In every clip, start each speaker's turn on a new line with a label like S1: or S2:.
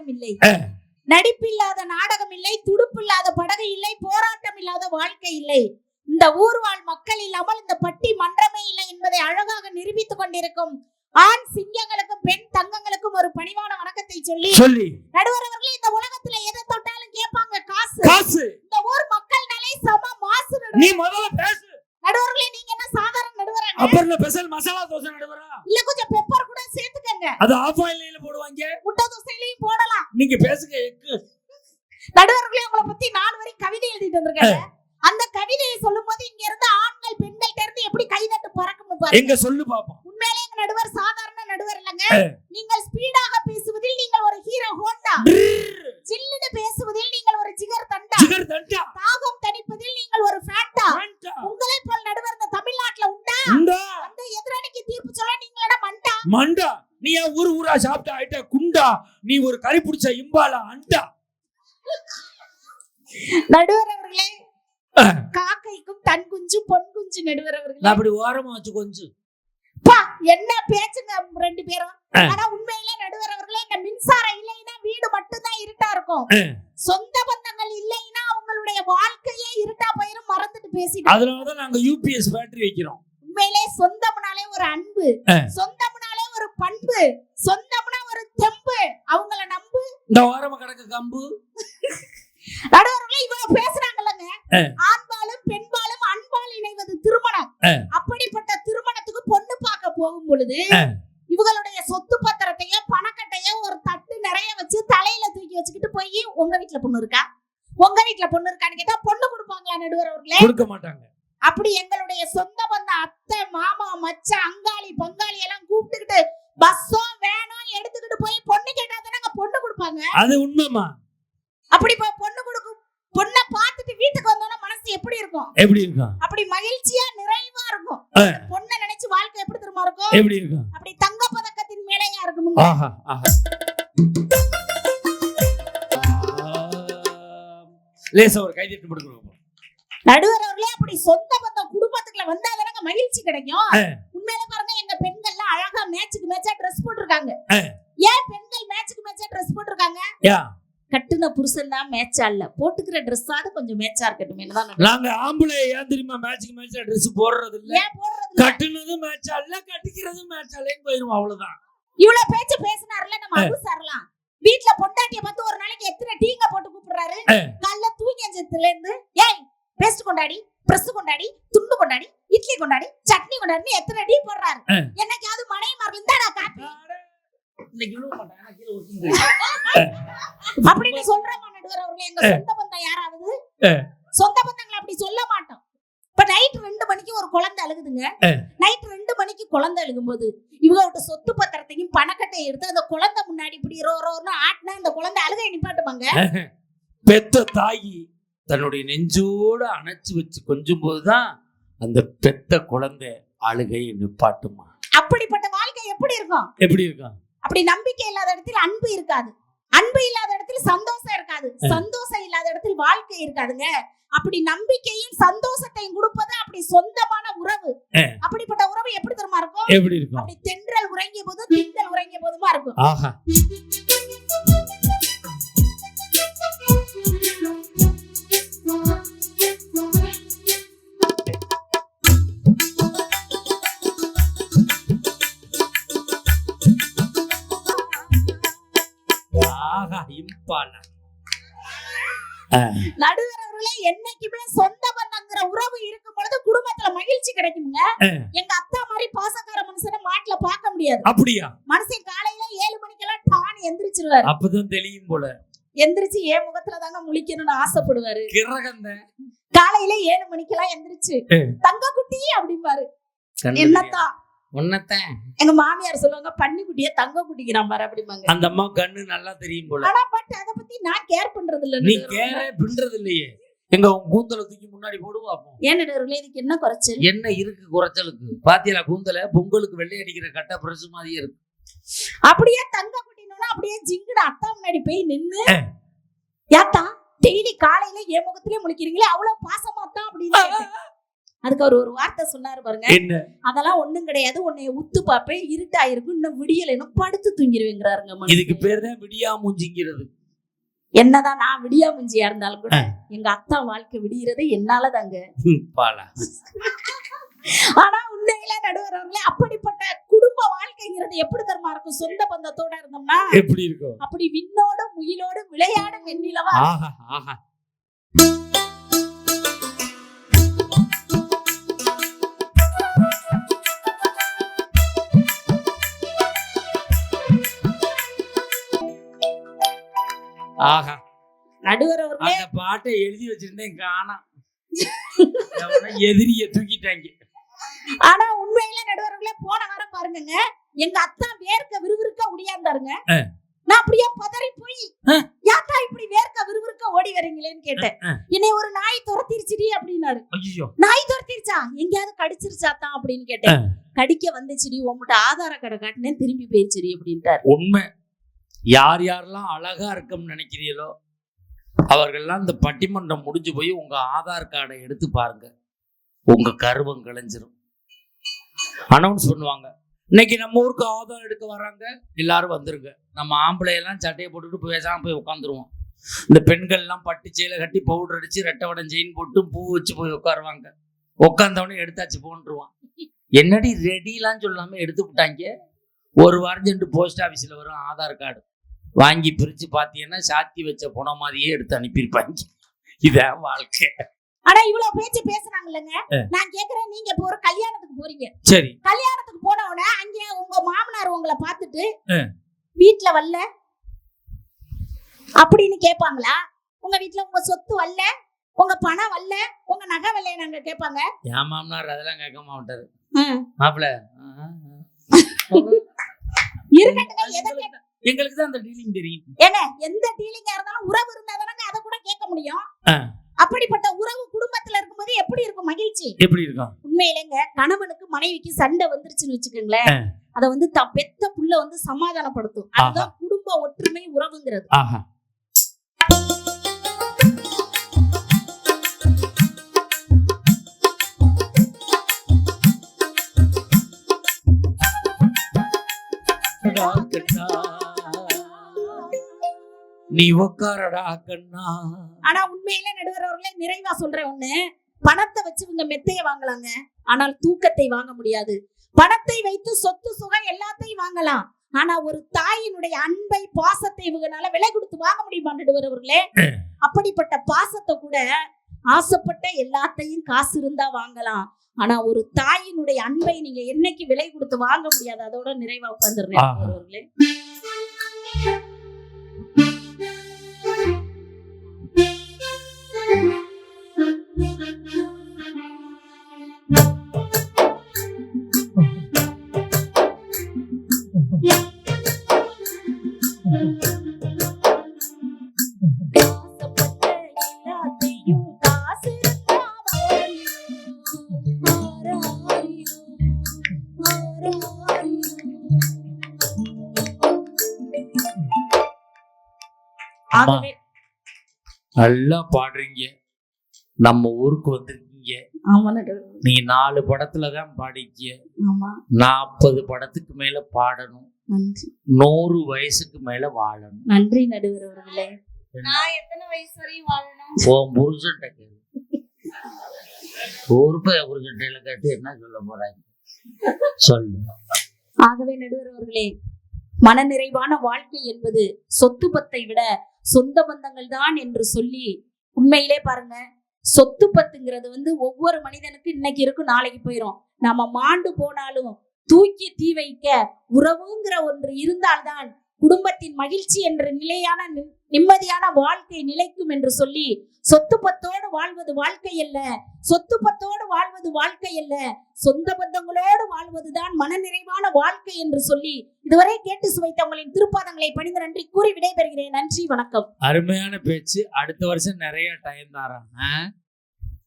S1: நாடகம் இல்லை. நடிப்பில்லாத நாடகம் இல்லை துடுப்பில்லாத படகு இல்லை போராட்டம் இல்லாத வாழ்க்கை இல்லை இந்த ஊர்வாழ் மக்கள் இல்லாமல் இந்த பட்டி மன்றமே இல்லை என்பதை அழகாக நிரூபித்துக் கொண்டிருக்கும் ஆண் சிங்கங்களுக்கும் பெண் தங்கங்களுக்கும் ஒரு பணிவான வணக்கத்தை சொல்லி
S2: சொல்லி.
S1: நடுவர் அவர்களே இந்த உலகத்துல எதை தொட்டாலும் கேட்பாங்க காசு.
S2: காசு.
S1: இந்த ஊர் மக்கள் நிலை சம மாசு.
S2: நீ முதல்ல பேசு.
S1: நடுவர்களே நீங்க என்ன சாதாரண நடுவரா?
S2: அப்புறம் ஸ்பெஷல் மசாலா தோசை நடுவரா?
S1: இல்ல கொஞ்சம் பெப்பர் கூட சேர்த்துக்கங்க.
S2: அது ஆஃப் ஆயில போடுவாங்க.
S1: முட்டை தோசையிலையும் போடலாம்.
S2: நீங்க பேசுங்க எக்கு.
S1: நடுவர்களே உங்களை பத்தி நாலு வரை கவிதை எழுதிட்டு வந்திருக்காங்க. அந்த கவிதையை சொல்லும் போது இங்க இருந்து ஆண்கள் பெண்கள் இருந்து எப்படி கை தட்டு பறக்கும்னு பாருங்க.
S2: எங்க சொல்லு பாப்போம்.
S1: உண்மையிலே எங்க நடுவர் சாதாரண நடுவர் இல்லங்க. நீங்கள் ஸ்பீடாக பேசுவதில் நீங்கள் ஒரு ஹீரோ ஹோண்டா. ஜில்லுன்னு பேசுவதில் நீங்கள் ஒரு ஜிகர் தண்டா.
S2: ஜிகர் தண்டா.
S1: தாகம் தணிப்பதில் நீங்கள் ஒரு ஃபேண்டா
S2: மண்டா
S1: உங்களை போல் நடுவர் இந்த தமிழ்நாட்டுல உண்டா
S2: உண்டா
S1: அந்த எதிரணிக்கு தீர்ப்பு சொல்ல நீங்களா மண்டா
S2: நீ ஏன் ஊரு ஊரா சாப்பிட்ட ஆயிட்ட குண்டா? நீ ஒரு கறி பிடிச்ச இம்பாலா அண்டா?
S1: நடுவர் அவர்களே. காக்கைக்கும் தன் குஞ்சு பொன் குஞ்சு நடுவர் அவர்களே.
S2: அப்படி ஓரமா வச்சு கொஞ்சம்
S1: பா என்ன பேச்சுங்க ரெண்டு பேரும். ஆனா உண்மையிலே நடுவர் அவர்களே இந்த மின்சாரம் இல்லைன்னா வீடு மட்டும்தான் இருட்டா இருக்கும். சொந்த பந்தங்கள் இல்லைன்னா அவங்களுடைய வாழ்க்கையே இருட்டா போயிரும் மறந்துட்டு பேசிட்டு.
S2: அதனாலதான் நாங்க யூபிஎஸ் பேட்டரி வைக்கிறோம்.
S1: உண்மையிலே சொந்தம்னாலே ஒரு அன்பு.
S2: ஆ.
S1: ஒரு பண்பு சொந்தம்னா ஒரு தெம்பு. அவங்கள நம்பு.
S2: இந்த ஓரமா கிடக்கு கம்பு.
S1: நடுவர்களே இவங்க பேசுறாங்கல்லங்க. ஆண்பாலும் பெண்பாலும் அன்பால் இணைவது திருமணம். அப்படிப்பட்ட திருமணத்துக்கு பொண்ணு பார்க்க போகும் பொழுது. இவங்களுடைய சொத்து பத்திரத்தையோ பணக்கட்டையோ ஒரு தட்டு நிறைய வச்சு தலையில தூக்கி வச்சுக்கிட்டு போய் உங்க வீட்டுல பொண்ணு இருக்கா? உங்க வீட்டுல பொண்ணு இருக்கான்னு கேட்டா பொண்ணு கொடுப்பாங்களா நடுவர் அவர்களே
S2: கொடுக்க மாட்டாங்க.
S1: அப்படி எங்களுடைய சொந்த பந்த அத்தை மாமா மச்சான் அங்காளி பங்காளி எல்லாம் கூப்பிட்டுக்கிட்டு பஸ்ஸோ வேனோ எடுத்துக்கிட்டு போய் பொண்ணு கேட்டா தானே பொண்ணு கொடுப்பாங்க?
S2: அது உண்மைமா
S1: அப்படி பொண்ணு கொடுக்கும் பொண்ணை பார்த்துட்டு வீட்டுக்கு வந்தோம்னா மனசு எப்படி இருக்கும்?
S2: எப்படி இருக்கும்?
S1: அப்படி மகிழ்ச்சியா நிறைவா இருக்கும். பொண்ணை நினைச்சு வாழ்க்கை எப்படி தெரியுமா இருக்கும்?
S2: எப்படி இருக்கும்?
S1: அப்படி தங்க பதக்கத்தின் மேலையா இருக்கும்
S2: ஆஹா லேசா ஒரு கைதட்டு கொடுக்கணும்
S1: நடுவர் அவர்களே அப்படி சொந்த பந்தம் குடும்பத்துக்குள்ள வந்தா தானங்க
S2: ஆ.
S1: உண்மையில பாருங்க எங்க பெண்கள்லாம் அழகா மேட்சுக்கு மேட்சா ட்ரெஸ் போட்டிருக்காங்க. ஏன் பெண்கள் மேட்சுக்கு மேட்சா ட்ரெஸ் போட்டிருக்காங்க கட்டுன புருஷன் தான் மேட்சா இல்ல போட்டுக்கிற ட்ரெஸ்ஸாவது கொஞ்சம் மேட்சா இருக்கட்டும் நடுவர்.
S2: நாங்க ஆம்பளை ஏன் தெரியுமா மேட்ச்க்கு மேட்ச் Dress போடுறது இல்ல
S1: இல்ல?
S2: கட்டுனது மேட்ச் அல்ல கட்டிக்கிறது மேட்ச் அல்லன்னு போயிருவோம் அவ்வளவுதான்
S1: இவ்வளவு பேச்சு பேசினார்ல நம்ம. அபு சார்லாம் வீட்டுல பொண்டாட்டிய பார்த்து ஒரு நாளைக்கு எத்தனை டீங்க போட்டு கூப்பிடுறாரு. காலைல தூங்கி அஞ்சத்துல இருந்து ஏய் பேஸ்ட் கொண்டாடி பிரஸ் கொண்டாடி துண்டு கொண்டாடி இட்லி கொண்டாடி சட்னி கொண்டாடி எத்தனை டீ போடுறாரு. என்னைக்காவது மனைவி மாறல இந்தாடா காப்பி. அப்படின்னு சொல்றாங்க நடுவர் அவர்களே எங்க. சொந்த பந்தம் யாராவது. சொந்த பந்தங்களை அப்படி சொல்ல மாட்டோம் இப்ப நைட் ரெண்டு மணிக்கு ஒரு குழந்தை அழுகுதுங்க. நைட் ரெண்டு மணிக்கு குழந்தை அழுகும்போது இவங்ககிட்ட சொத்து பத்திரத்தையும் பணக்கட்டையும் எடுத்து அந்த குழந்தை முன்னாடி இப்படி ரோ ரோன்னு ஆட்டினா அந்த குழந்தை அழுகை நிப்பாட்டுவாங்க
S2: பெத்த தாயி தன்னுடைய நெஞ்சோட அணைச்சு வச்சு கொஞ்சும் போதுதான் அந்த பெத்த குழந்தை அழுகையை நிப்பாட்டுமா?
S1: அப்படிப்பட்ட வாழ்க்கை எப்படி இருக்கும்?
S2: எப்படி இருக்கும்?
S1: அப்படி நம்பிக்கை இல்லாத இடத்தில் அன்பு இருக்காது. அன்பு இல்லாத இடத்தில் சந்தோஷம் இருக்காது. சந்தோஷம் இல்லாத இடத்தில் வாழ்க்கை இருக்காதுங்க. அப்படி நம்பிக்கையும் சந்தோஷத்தையும் கொடுப்பது அப்படி சொந்தமான உறவு. அப்படிப்பட்ட உறவு எப்படி தெரியுமா இருக்கும்?
S2: எப்படி இருக்கும்?
S1: அப்படி தென்றல் உறங்கிய போதும் திங்கள் உறங்கிய போதுமா இருக்கும்.
S2: ஆஹா.
S1: எங்க அத்தா மாதிரி பாசக்கார மனுஷனை மாட்டுல பார்க்க முடியாது.
S2: அப்படியா?
S1: மனுஷன் காலையில ஏழு மணிக்கெல்லாம் டான் எந்திரிச்சிருவாரு.
S2: அப்பதான் தெரியும் போல.
S1: எந்திரிச்சு என் முகத்துல தாங்க முழிக்கணும்னு ஆசைப்படுவாரு.
S2: கிரகந்த
S1: காலையில ஏழு மணிக்கெல்லாம் எந்திரிச்சு. தங்க குட்டி அப்படிம்பாரு. என்னத்தா?
S2: உன்னத்தான்.
S1: எங்க மாமியார் சொல்லுவாங்க பன்னி குட்டிய தங்க குட்டிக்கிறான் பாரு அப்படிம்பாங்க.
S2: அந்த அம்மா கண்ணு நல்லா தெரியும் போல.
S1: ஆனா பட் அத பத்தி நான் கேர் பண்றது இல்ல
S2: நீ. கேரே பின்றது இல்லையே எங்க கூந்தலை தூக்கி முன்னாடி போடுவா? அப்போ
S1: ஏன் நடுவர்களே இதுக்கு என்ன குறைச்சல்?
S2: என்ன இருக்கு குறைச்சலுக்கு? பாத்தியலா கூந்தல? பொங்கலுக்கு வெள்ளை அடிக்கிற கட்ட பிரசு மாதிரியே இருக்கு.
S1: அப்படியே தங்க குட்டினோட அப்படியே ஜிங்குட அத்தா முன்னாடி போய் நின்னு
S2: ஆ.
S1: யாத்தா டெய்லி காலையில என் முகத்திலே முழிக்கிறீங்களே அவ்வளவு பாசமா தான் அப்படின்னு. அதுக்கு அவர் ஒரு வார்த்தை சொன்னாரு பாருங்க.
S2: என்ன?
S1: அதெல்லாம் ஒண்ணும் கிடையாது உன்னை உத்து பார்ப்பேன் இருட்டாயிருக்கும் இன்னும் விடியலைன்னு படுத்து தூங்கிடுவேங்கிறாருங்க.
S2: இதுக்கு பேர் தான் விடியா மூஞ்சிங்கிறது
S1: என்னதான் நான் விடியா முஞ்சியா இருந்தாலும் கூட எங்க அத்தா வாழ்க்கை விடியறதே என்னாலதாங்க ஆனா உண்மையில நடுவர் அவர்களே அப்படிப்பட்ட குடும்ப வாழ்க்கைங்கிறது எப்படி தருமா இருக்கும்? சொந்த பந்தத்தோட இருந்தோம்னா
S2: எப்படி இருக்கும்?
S1: அப்படி விண்ணோடும் முயிலோடும் விளையாடும் வெண்ணிலவா
S2: ஆஹா.
S1: நடுவர் அவர்களே
S2: அந்த பாட்டை எழுதி வச்சிருந்தேன் காணாம் எதிரிய தூக்கிட்டாங்க.
S1: ஆனா உண்மையில நடுவர்களே போன வாரம் பாருங்கங்க எங்க அத்தா வேர்க்க விறுவிறுக்க ஒடியாந்தாருங்க. நான் அப்படியே பதறி போய். யாத்தா இப்படி வேர்க்க விறுவிறுக்க ஓடி வரீங்களேன்னு கேட்டேன். என்னை ஒரு நாய் துரத்திருச்சுடி அப்படின்னாரு. நாய் துரத்திருச்சா? எங்கேயாவது கடிச்சிருச்சாத்தான் அப்படின்னு கேட்டேன். கடிக்க வந்துச்சுடி உங்ககிட்ட ஆதார கடை காட்டினேன் திரும்பி போயிருச்சுடி அப்படின்ட்டாரு.
S2: உண்மை. யார் யாரெல்லாம் அழகாக இருக்கும்னு நினைக்கிறீங்களோ அவர்கள்லாம் இந்த பட்டிமன்றம் முடிஞ்சு போய் உங்கள் ஆதார் கார்டை எடுத்து பாருங்க. உங்கள் கருவம் கிளைஞ்சிரும். அனௌன்ஸ் பண்ணுவாங்க. இன்னைக்கு நம்ம ஊருக்கு ஆதார் எடுக்க வராங்க எல்லாரும் வந்துருங்க. நம்ம ஆம்பளையெல்லாம் சட்டையை போட்டுட்டு பேசாமல் போய் உட்காந்துருவோம் இந்த பெண்கள்லாம் பட்டு சேலை கட்டி பவுடர் அடிச்சு ரெட்டை வடம் செயின் போட்டு பூ வச்சு போய் உட்காருவாங்க உட்காந்தவொடனே எடுத்தாச்சு போன்றுவான். என்னடி ரெடிலாம் சொல்லாமல் எடுத்து விட்டாங்க? ஒரு வாரம் சென்று போஸ்ட் ஆஃபீஸில் வரும் ஆதார் கார்டு. வாங்கி பிரித்து பார்த்தீங்கன்னா சாத்தி வச்ச புணம் மாதிரியே எடுத்து அனுப்பியிருப்பாங்க. இதான் வாழ்க்கை.
S1: ஆனா இவ்வளவு பேச்சு பேசுறாங்கல்லங்க.
S2: ஆ.
S1: நான் கேக்குறேன் நீங்க இப்போ ஒரு கல்யாணத்துக்கு போறீங்க.
S2: சரி.
S1: கல்யாணத்துக்கு போன உடனே அங்கே உங்க மாமனார் உங்களை பார்த்துட்டு
S2: ஆ.
S1: வீட்ல வரல? அப்படின்னு கேட்பாங்களா உங்க வீட்ல உங்க சொத்து வரல? உங்க பணம் வரல? உங்க நகை வரல நாங்க கேட்பாங்க
S2: என் மாமனார் அதெல்லாம் கேட்க மாட்டாரு. மாப்பிள்ள
S1: இருக்கட்டுங்க எதை கேட்ட
S2: எங்களுக்கு தான் அந்த டீலிங் தெரியும்.
S1: ஏங்க எந்த டீலிங்கா இருந்தாலும் உறவு இருந்தா தானங்க அதை கூட கேட்க முடியும். அப்படிப்பட்ட உறவு குடும்பத்துல இருக்கும்போது எப்படி இருக்கும் மகிழ்ச்சி?
S2: எப்படி இருக்கும்?
S1: உண்மையிலேங்க கணவனுக்கு மனைவிக்கு சண்டை வந்துருச்சுன்னு வச்சுக்கோங்களேன். அத வந்து தான் பெத்த புள்ள வந்து சமாதானப்படுத்தும். அதுதான் குடும்ப ஒற்றுமை உறவுங்கிறது.
S2: ஆஹா. கண்ணா, நீ உக்காரடா கண்ணா.
S1: ஆனா உண்மையில நடுவர் அவர்களே நிறைவா சொல்றேன் ஒண்ணு. பணத்தை வச்சு இவங்க மெத்தைய வாங்கலாங்க. ஆனால் தூக்கத்தை வாங்க முடியாது. பணத்தை வைத்து சொத்து சுகம் எல்லாத்தையும் வாங்கலாம். ஆனா ஒரு தாயினுடைய அன்பை பாசத்தை இவங்கனால விலை கொடுத்து வாங்க முடியுமா நடுவர் அவர்களே அப்படிப்பட்ட பாசத்தை கூட ஆசைப்பட்ட எல்லாத்தையும் காசு இருந்தா வாங்கலாம். ஆனா ஒரு தாயினுடைய அன்பை நீங்க என்னைக்கு விலை கொடுத்து வாங்க முடியாது அதோட நிறைவா. நடுவர் அவர்களே ஆகவே
S2: நல்லா பாடுறீங்க. நம்ம ஊருக்கு வந்திருக்கீங்க. நீங்க நாலு படத்துல தான் பாடிக்கீங்க
S1: ஆமா.
S2: நாற்பது படத்துக்கு மேல பாடணும்.
S1: நன்றி.
S2: நூறு வயசுக்கு மேல வாழணும்.
S1: நன்றி நடுவர் அவர்களே.
S3: நான் எத்தனை வயசு வரையும் வாழணும்?
S2: உன் புருஷன்ட்ட கேளு. ஊருப்ப புருஷன்டையில கேட்டு என்ன சொல்ல போறாங்க? சொல்லு.
S1: ஆகவே நடுவர் அவர்களே மனநிறைவான வாழ்க்கை என்பது சொத்து பத்தை விட சொந்த பந்தங்கள் தான் என்று சொல்லி உண்மையிலே பாருங்க சொத்து பத்துங்கிறது வந்து ஒவ்வொரு மனிதனுக்கு இன்னைக்கு இருக்கும் நாளைக்கு போயிடும் நம்ம மாண்டு போனாலும் தூக்கி தீ வைக்க உறவுங்கிற ஒன்று இருந்தால்தான் குடும்பத்தின் மகிழ்ச்சி என்ற நிலையான நிம்மதியான வாழ்க்கை நிலைக்கும் என்று சொல்லி சொத்து பத்தோடு வாழ்வது வாழ்க்கை அல்ல. சொத்து பத்தோடு வாழ்வது வாழ்க்கை அல்ல. சொந்த பந்தங்களோடு வாழ்வதுதான் மனநிறைவான வாழ்க்கை என்று சொல்லி இதுவரை கேட்டு சுவைத்தவங்களின் திருப்பாதங்களை பணிந்து நன்றி கூறி விடைபெறுகிறேன். நன்றி வணக்கம்.
S2: அருமையான பேச்சு. அடுத்த வருஷம் நிறைய டைம் தாராங்க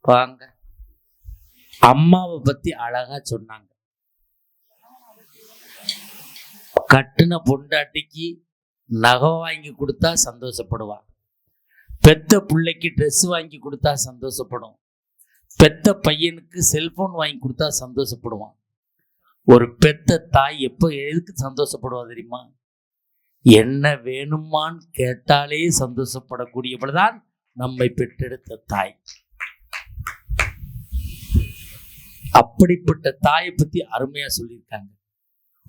S2: வாங்க. அம்மாவை பத்தி அழகா சொன்னாங்க. கட்டின பொண்டாட்டிக்கு நகை வாங்கி கொடுத்தா சந்தோஷப்படுவா பெத்த பிள்ளைக்கு ட்ரெஸ் வாங்கி கொடுத்தா சந்தோஷப்படும். பெத்த பையனுக்கு செல்போன் வாங்கி கொடுத்தா சந்தோஷப்படுவான். ஒரு பெத்த தாய் எப்போ எதுக்கு சந்தோஷப்படுவா தெரியுமா? என்ன வேணுமான்னு கேட்டாலே சந்தோஷப்படக்கூடியவள்தான் நம்மை பெற்றெடுத்த தாய். அப்படிப்பட்ட தாயை பற்றி அருமையாக சொல்லியிருக்காங்க.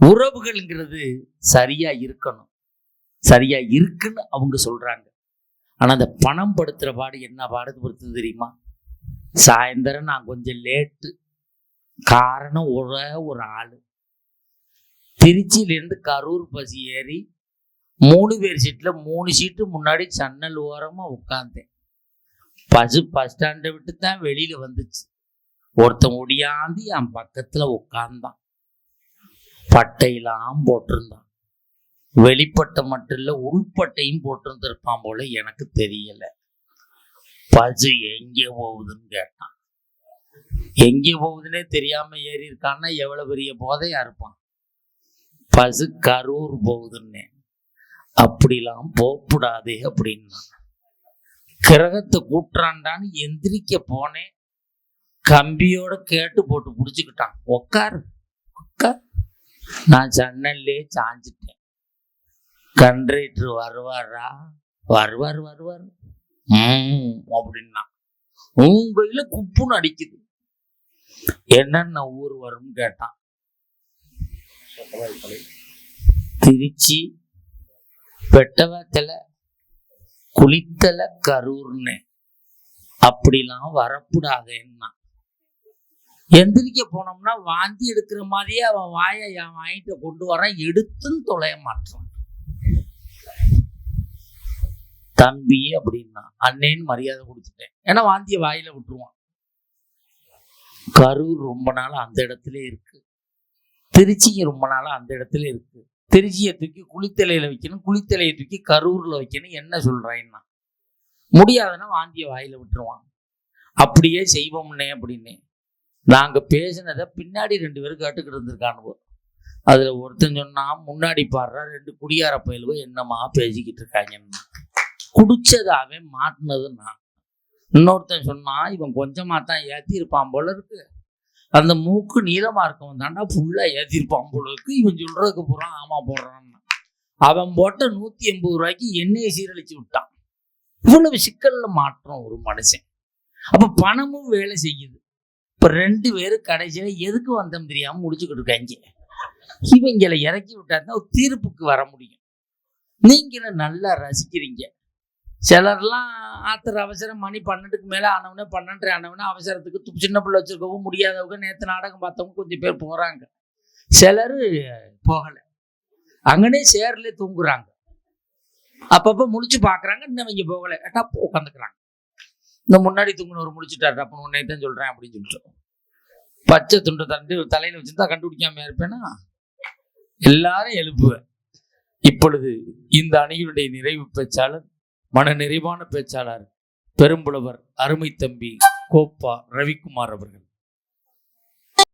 S2: உறவுகள்ங்கிறது சரியா இருக்கணும். சரியா இருக்குன்னு அவங்க சொல்றாங்க. ஆனா அந்த பணம் படுத்துற பாடு என்ன பாடு படுத்துது தெரியுமா? சாயந்தரம் நான் கொஞ்சம் லேட்டு காரணம் ஒரே ஒரு ஆள். திருச்சியிலேருந்து கரூர் பஸ் ஏறி மூணு பேர் சீட்டில் மூணு சீட்டு முன்னாடி சன்னல் ஓரமாக உட்காந்தேன் பஸ் பஸ் ஸ்டாண்டை விட்டு தான் வெளியில் வந்துச்சு. ஒருத்தன் ஒடியாந்து என் பக்கத்தில் உட்காந்தான் பட்டையெல்லாம் போட்டிருந்தான். வெளிப்பட்டை மட்டும் இல்லை உள்பட்டையும் போட்டிருந்திருப்பான் போல எனக்கு தெரியல. பஸ் எங்கே போகுதுன்னு கேட்டான். எங்கே போகுதுன்னே தெரியாம ஏறி இருக்கான்னா எவ்வளவு பெரிய போதையா இருப்பான். பசு கரூர் போகுதுன்னு. அப்படிலாம் போகக்கூடாதே அப்படின்னா கிரகத்தை கூட்டுறான்டான்னு எந்திரிக்க போனேன். கம்பியோட கேட்டு போட்டு பிடிச்சிக்கிட்டான். உக்காரு உக்கார். நான் ஜன்னல்லே சாஞ்சிட்டேன். கண்ட்ரேட்டர் வருவாரா? வருவார் வருவார். ம் அப்படின்னா. உங்கையில குப்புன்னு அடிக்குது. என்னென்ன ஊர் வரும்னு கேட்டான். திருச்சி வெட்டவத்தல குளித்தலை கரூர்னு. அப்படிலாம் வரக்கூடாதுன்னா எந்திரிக்க போனோம்னா வாந்தி எடுக்கிற மாதிரியே அவன் வாயை என் வாங்கிட்ட கொண்டு வரான் எடுத்துன்னு தொலைய மாட்டான் தம்பி அப்படின்னா அண்ணேன்னு மரியாதை கொடுத்துட்டேன். ஏன்னா வாந்தியை வாயில விட்டுருவான். கரூர் ரொம்ப நாள் அந்த இடத்துல இருக்கு. திருச்சிங்க ரொம்ப நாள் அந்த இடத்துல இருக்கு. திருச்சியை தூக்கி குளித்தலையில வைக்கணும் குளித்தலையை தூக்கி கரூர்ல வைக்கணும் என்ன சொல்றேன்னா முடியாதுன்னா வாந்தியை வாயில விட்டுருவான். அப்படியே செய்வோம்னே அப்படின்னு நாங்க பேசினதை பின்னாடி ரெண்டு பேரும் கேட்டுக்கிட்டு இருந்திருக்கானுவோ. அதுல ஒருத்தன் சொன்னா முன்னாடி பாடுறா ரெண்டு குடியார பயிலுவோ என்னமா பேசிக்கிட்டு இருக்காங்கன்னு குடிச்சதாவே மாட்டினது நான் இன்னொருத்தன் சொன்னா இவன் கொஞ்சமாக தான் ஏற்றிருப்பான் போல இருக்கு. அந்த மூக்கு நீளமா இருக்கவன் தாண்டா ஃபுல்லா ஏற்றிருப்பான் போல இருக்கு. இவன் சொல்றதுக்கு பூரா ஆமா போடுறான். அவன் போட்ட நூத்தி எண்பது ரூபாய்க்கு எண்ணெயை சீரழிச்சு விட்டான். இவ்வளவு சிக்கல்ல மாற்றம் ஒரு மனுஷன். அப்ப பணமும் வேலை செய்யுது. இப்போ ரெண்டு பேரும் கடைசியில் எதுக்கு வந்தோம் தெரியாமல் முடிச்சுக்கிட்டு இருக்காங்க. இவங்களை இறக்கி விட்டாதான் ஒரு தீர்ப்புக்கு வர முடியும். நீங்களும் நல்லா ரசிக்கிறீங்க? சிலர்லாம் ஆத்திர அவசரம் மணி பன்னெண்டுக்கு மேலே ஆனவனே பன்னெண்டரை ஆனவனே அவசரத்துக்கு சின்ன பிள்ளை வச்சிருக்கவும் முடியாதவங்க நேற்று நாடகம் பார்த்தவங்க கொஞ்சம் பேர் போகிறாங்க சிலர் போகலை. அங்கனே சேர்ல தூங்குறாங்க. அப்பப்போ முழிச்சு பார்க்குறாங்க இன்னும் இங்கே போகலை. கேட்டால் உட்காந்துக்கிறாங்க. இந்த முன்னாடி தூங்குனவர் முடிச்சுட்டாரு டப்புன்னு உன்னை தான் சொல்கிறேன் அப்படின்னு சொல்லிட்டு. பச்சை துண்டை தண்டு தலையில் வச்சுருந்தா கண்டுபிடிக்காம இருப்பேனா? எல்லாரும் எழுப்புவேன். இப்பொழுது இந்த அணியினுடைய நிறைவு பேச்சாளர் மன நிறைவான பேச்சாளர் பெரும்புலவர் அருமை தம்பி கோப்பா ரவிக்குமார் அவர்கள்.